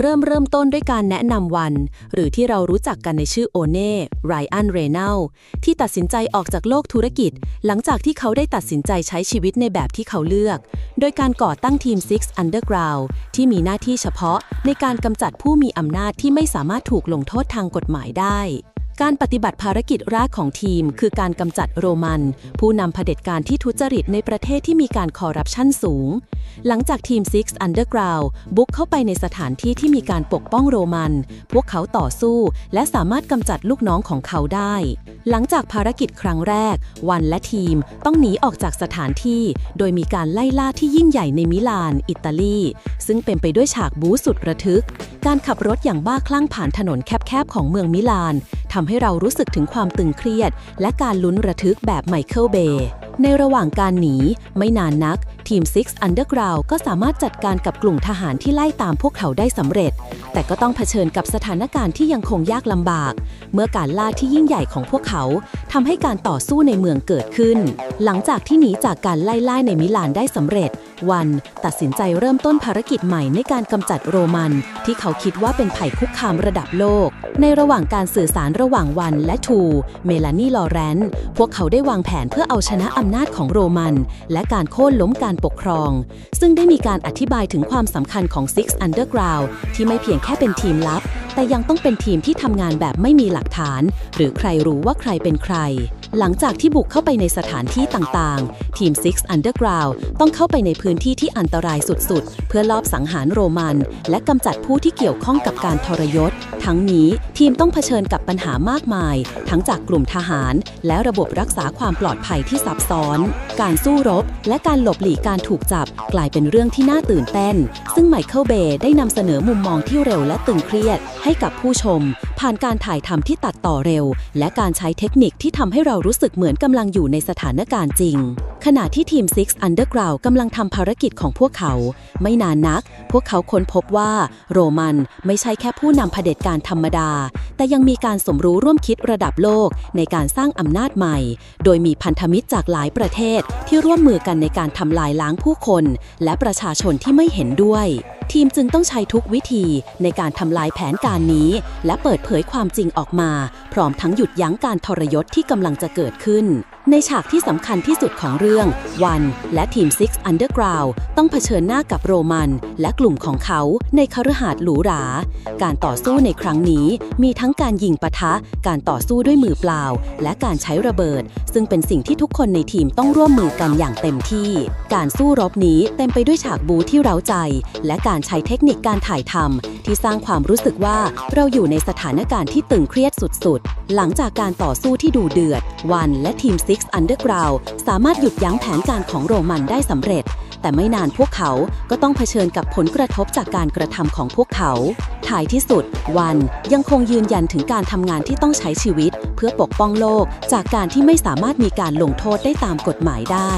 เริ่มเริ่มต้นด้วยการแนะนำวัน หรือที่เรารู้จักกันในชื่อโอเน่ไรอันเรเนลที่ตัดสินใจออกจากโลกธุรกิจ หลังจากที่เขาได้ตัดสินใจใช้ชีวิตในแบบที่เขาเลือก โดยการก่อตั้งทีม Six Underground ที่มีหน้าที่เฉพาะในการกำจัดผู้มีอำนาจที่ไม่สามารถถูกลงโทษทางกฎหมายได้ การปฏิบัติภารกิจแรกของทีม คือการกำจัดโรมัน ผู้นำเผด็จการที่ทุจริตในประเทศที่มีการคอร์รัปชันสูง หลังจากทีม Six Underground บุกเข้าไปในสถานที่ที่มีการปกป้องโรมัน พวกเขาต่อสู้และสามารถกำจัดลูกน้องของเขาได้ หลังจากภารกิจครั้งแรก วันและทีมต้องหนีออกจากสถานที่ โดยมีการไล่ล่าที่ยิ่งใหญ่ในมิลาน อิตาลี ซึ่งเป็นไปด้วยฉากบู๊สุดระทึก การขับรถอย่างบ้าคลั่งผ่านถนนแคบๆของเมืองมิลานทำให้เรารู้สึกถึงความตึงเครียด และการลุ้นระทึกแบบไมเคิลเบย์ในระหว่างการหนี ไม่นานนัก ทีม Six Underground ก็สามารถจัดการกับกลุ่มทหารที่ไล่ตามพวกเขาได้สำเร็จ แต่ก็ต้องเผชิญกับสถานการณ์ที่ยังคงยากลำบาก เมื่อการล่าที่ยิ่งใหญ่ของพวกเขาทำให้การต่อสู้ในเมืองเกิดขึ้น หลังจากที่หนีจากการไล่ล่าในมิลานได้สำเร็จ วันตัดสินใจเริ่มต้นภารกิจใหม่ในการกำจัดโรมัน ที่เขาคิดว่าเป็นภัยคุกคามระดับโลก ในระหว่างการสื่อสารระหว่างวันและทู เมลานีลอแรนต์พวกเขาได้วางแผนเพื่อเอาชนะอำนาจของโรมัน และการโค่นล้มการปกครอง ซึ่งได้มีการอธิบายถึงความสำคัญของ Six Underground ที่ไม่เพียงแค่เป็นทีมลับ แต่ยังต้องเป็นทีมที่ทำงานแบบไม่มีหลักฐาน หรือใครรู้ว่าใครเป็นใคร หลังจากที่บุกเข้าไปในสถานที่ต่างๆ ทีม Six Underground ต้องเข้าไปในพื้นที่ที่อันตรายสุดๆ เพื่อลอบสังหารโรมัน และกำจัดผู้ที่เกี่ยวข้องกับการทรยศ ทั้งนี้ทีมต้องเผชิญกับปัญหามากมาย ทั้งจากกลุ่มทหาร และระบบรักษาความปลอดภัยที่ซับซ้อน การสู้รบ และการหลบหลีกการถูกจับกลายเป็นเรื่องที่น่าตื่นเต้น ซึ่งไมเคิลเบย์ได้นำเสนอมุมมองที่เร็วและตึงเครียด ให้กับผู้ชม ผ่านการถ่ายทำที่ตัดต่อเร็ว และการใช้เทคนิคที่ทำให้เรารู้สึกเหมือนกำลังอยู่ในสถานการณ์จริง ขณะที่ทีม Six Underground กำลังทำภารกิจของพวกเขา ไม่นานนัก พวกเขาค้นพบว่า โรมันไม่ใช่แค่ผู้นำเผด็จการธรรมดา แต่ยังมีการสมรู้ร่วมคิดระดับโลกในการสร้างอำนาจใหม่ โดยมีพันธมิตรจากหลายประเทศที่ร่วมมือกันในการทำลายล้างผู้คน และประชาชนที่ไม่เห็นด้วย ทีมจึงต้องใช้ทุกวิธีในการทำลายแผนการนี้ และเปิดเผยความจริงออกมา พร้อมทั้งหยุดยั้งการทรยศที่กำลังจะเกิดขึ้น ในฉากที่สำคัญที่สุดของเรื่องวันและทีม Six Underground ต้องเผชิญหน้ากับโรมัน และกลุ่มของเขาในคฤหาสน์หรูหรา การต่อสู้ในครั้งนี้มีทั้งการยิงปะทะ การต่อสู้ด้วยมือเปล่า และการใช้ระเบิด ซึ่งเป็นสิ่งที่ทุกคนในทีมต้องร่วมมือกันอย่างเต็มที่ การสู้รบนี้เต็มไปด้วยฉากบูที่เร้าใจ และการใช้เทคนิคการถ่ายทำที่สร้างความรู้สึกว่าเราอยู่ในสถานการณ์ที่ตึงเครียดสุดๆ หลังจากการต่อสู้ที่ดูเดือด วันและทีมซ Six Underground สามารถหยุดยั้งแผนการของโรมันได้สำเร็จ แต่ไม่นานพวกเขาก็ต้องเผชิญกับผลกระทบจากการกระทำของพวกเขา ท้ายที่สุด วันยังคงยืนยันถึงการทำงานที่ต้องใช้ชีวิต เพื่อปกป้องโลกจากการที่ไม่สามารถมีการลงโทษได้ตามกฎหมายได้